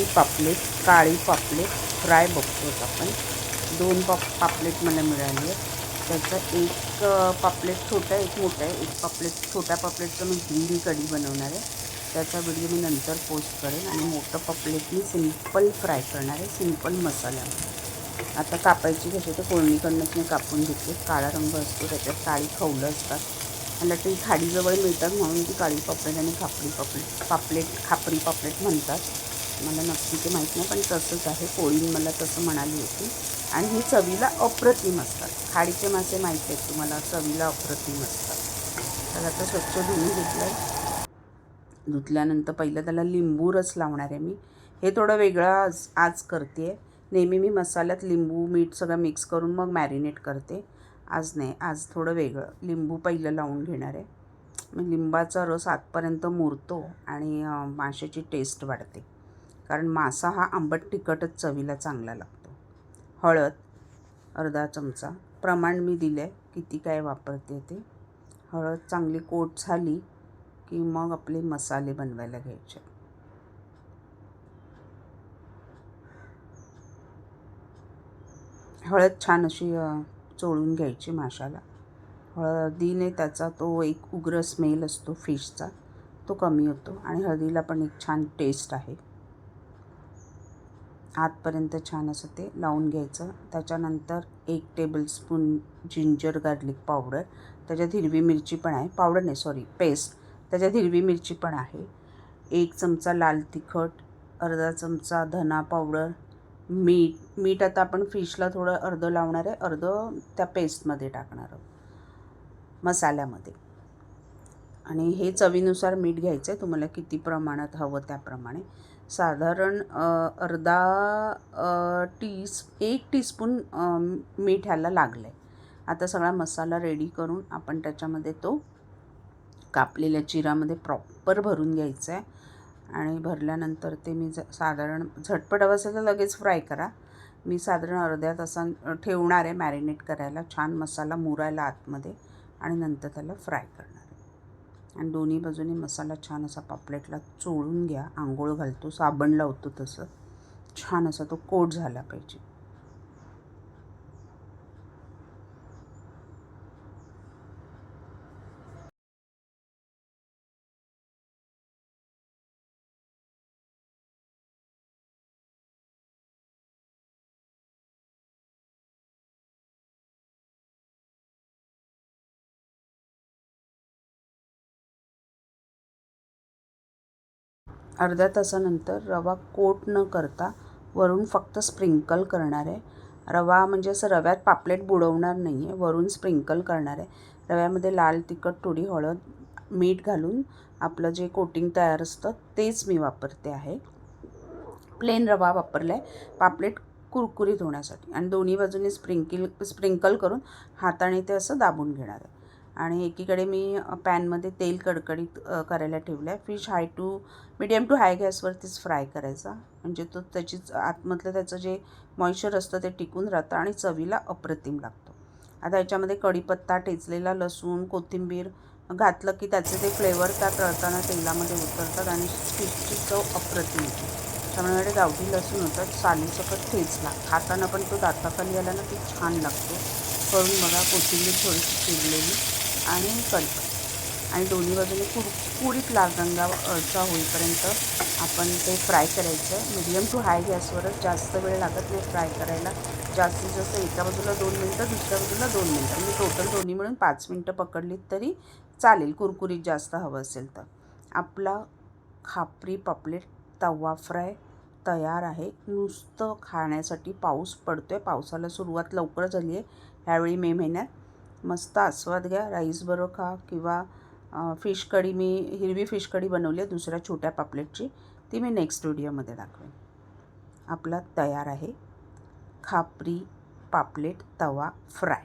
खापरी पापलेट काळी पापलेट फ्राय बघतोच आपण. दोन पाप पापलेट मला मिळाली आहेत. त्याचं एक पापलेट छोटं आहे एक मोठं आहे. एक पापलेट छोट्या पापलेटचं मी हिंदी कढी बनवणार आहे. त्याचा व्हिडिओ मी नंतर पोस्ट करेन आणि मोठं पापलेट मी सिंपल फ्राय करणार आहे सिंपल मसाला. आता कापायची कशी तर कोळणीकडनंच मी कापून घेते. काळा रंग असतो त्याच्यात काळी खवलं असतात. मला ती खाडीजवळ मिळतात म्हणून ती काळी पापलेट आणि खापरी पापलेट पापलेट खापरी पापलेट म्हणतात. मला नक्की ते माहीत नाही पण तसंच आहे. कोळीन मला तसं म्हणाली होती. आणि ही चवीला अप्रतिम असतात. खाडीचे मासे माहीत आहेत तुम्हाला चवीला अप्रतिम असतात. तर आता स्वच्छ धुवून घेतलं आहे धुतल्यानंतर पहिलं त्याला लिंबू रस लावणार आहे मी. हे थोडं वेगळं आज आज करते. आहे नेहमी मी मसाल्यात लिंबू मीठ सगळं मिक्स करून मग मॅरिनेट करते. आज नाही आज थोडं वेगळं. लिंबू पहिलं लावून घेणार आहे. मग लिंबाचा रस आतपर्यंत मुरतो आणि माशाची टेस्ट वाढते. कारण मासा हा आंबट तिखटच चवीला चांगला लागतो. हळद अर्धा चमचा. प्रमाण मी दिलं आहे किती काय वापरते ते. हळद चांगली कोट झाली की मग आपले मसाले बनवायला घ्यायचे. हळद छान अशी चोळून घ्यायची माशाला. हळदीने त्याचा तो एक उग्र स्मेल असतो फिशचा. तो कमी होतो आणि हळदीला पण एक छान टेस्ट आहे. आतपर्यंत छान असं ते लावून घ्यायचं. त्याच्यानंतर एक टेबलस्पून जिंजर गार्लिक पावडर त्याच्यात हिरवी मिरची पण आहे. पावडर नाही सॉरी पेस्ट त्याच्यात हिरवी मिरची पण आहे. एक चमचा लाल तिखट अर्धा चमचा धना पावडर मीठ. मीठ आता आपण फिशला थोडं अर्धं लावणार आहे. अर्धं त्या पेस्टमध्ये टाकणार आहोत. मसाल्यामध्ये. आणि हे चवीनुसार मीठ घ्यायचं आहे तुम्हाला किती प्रमाणात हवं त्याप्रमाणे. साधारण अर्धा टीस एक टीस्पून मीठ ह्याला लागलं आहे आता सगळा मसाला रेडी करून आपण त्याच्यामध्ये तो कापलेल्या जिरामध्ये प्रॉपर भरून घ्यायचं आहे आणि भरल्यानंतर ते मी ज साधारण झटपट हवं असेल तर लगेच फ्राय करा. मी साधारण अर्ध्या तासां ठेवणार आहे मॅरिनेट करायला. छान मसाला मुरायला आतमध्ये. आणि नंतर त्याला फ्राय करणार. आणि दोन्ही बाजूने मसाला छान असा पापलेटला चोळून घ्या. आंघोळ घालतो साबण लावतो तसं. छान असा तो कोट झाला पाहिजे. अर्ध्या तासानंतर रवा कोट न करता वरून फक्त स्प्रिंकल करणार आहे. रवा म्हणजे असं रव्यात पापलेट बुडवणार नाही आहे वरून स्प्रिंकल करणार आहे. रव्यामध्ये लाल तिखट थोडी हळद मीठ घालून आपलं जे कोटिंग तयार असतं तेच मी वापरते आहे. प्लेन रवा वापरला आहे पापलेट कुरकुरीत होण्यासाठी. आणि दोन्ही बाजूने स्प्रिंकिल स्प्रिंकल करून हाताने ते असं दाबून घेणार आहे. आणि एकीकडे मी पॅनमध्ये तेल कडकडीत करायला ठेवलं आहे fish high to medium to high गॅसवरतीच fry करायचा. म्हणजे तो त्याचीच आतमधलं त्याचं जे मॉइश्चर असतं ते टिकून राहतं आणि चवीला अप्रतिम लागतो. आता याच्यामध्ये कढीपत्ता ठेचलेला लसूण कोथिंबीर घातलं की त्याचे ते फ्लेवर त्या तळताना तेलामध्ये उतरतात आणि फिशची चव अप्रतिम येते. त्यामुळे गावठी लसूण होतं. सालीसकट ठेचला. खाताना पण तो दाताखाली आला ना ती छान लागतो. करून बघा कोथिंबीर थोडीशी चिरलेली. आणि कढीपत्ता आणि दोन्ही बाजूने कुरकुरीत लाल रंगाचा होईपर्यंत आपण ते फ्राय करायचं. मिडियम टू हाय गॅसवरच जास्त वेळ लागत नाही फ्राय करायला. जास्तीत जास्त एका बाजूला दोन मिनटं दुसऱ्या बाजूला दोन मिनटं. म्हणजे टोटल दोन्ही मिळून पाच मिनटं पकडलीत तरी चालेल. कुरकुरीत जास्त हवं असेल तर. आपला खापरी पापलेट तवा फ्राय तयार आहे. नुसतं खाण्यासाठी पाऊस पडतो आहे पावसाला सुरुवात लवकर झाली आहे ह्यावेळी मे महिन्यात मस्त आस्वाद घ्या. राईसबरोबर खा किंवा फिश कढी मी हिरवी फिश कढी बनवली आहे दुसऱ्या छोट्या पापलेटची. ती मी नेक्स्ट व्हिडिओमध्ये दाखवेन. आपला तयार आहे खापरी पापलेट तवा फ्राय.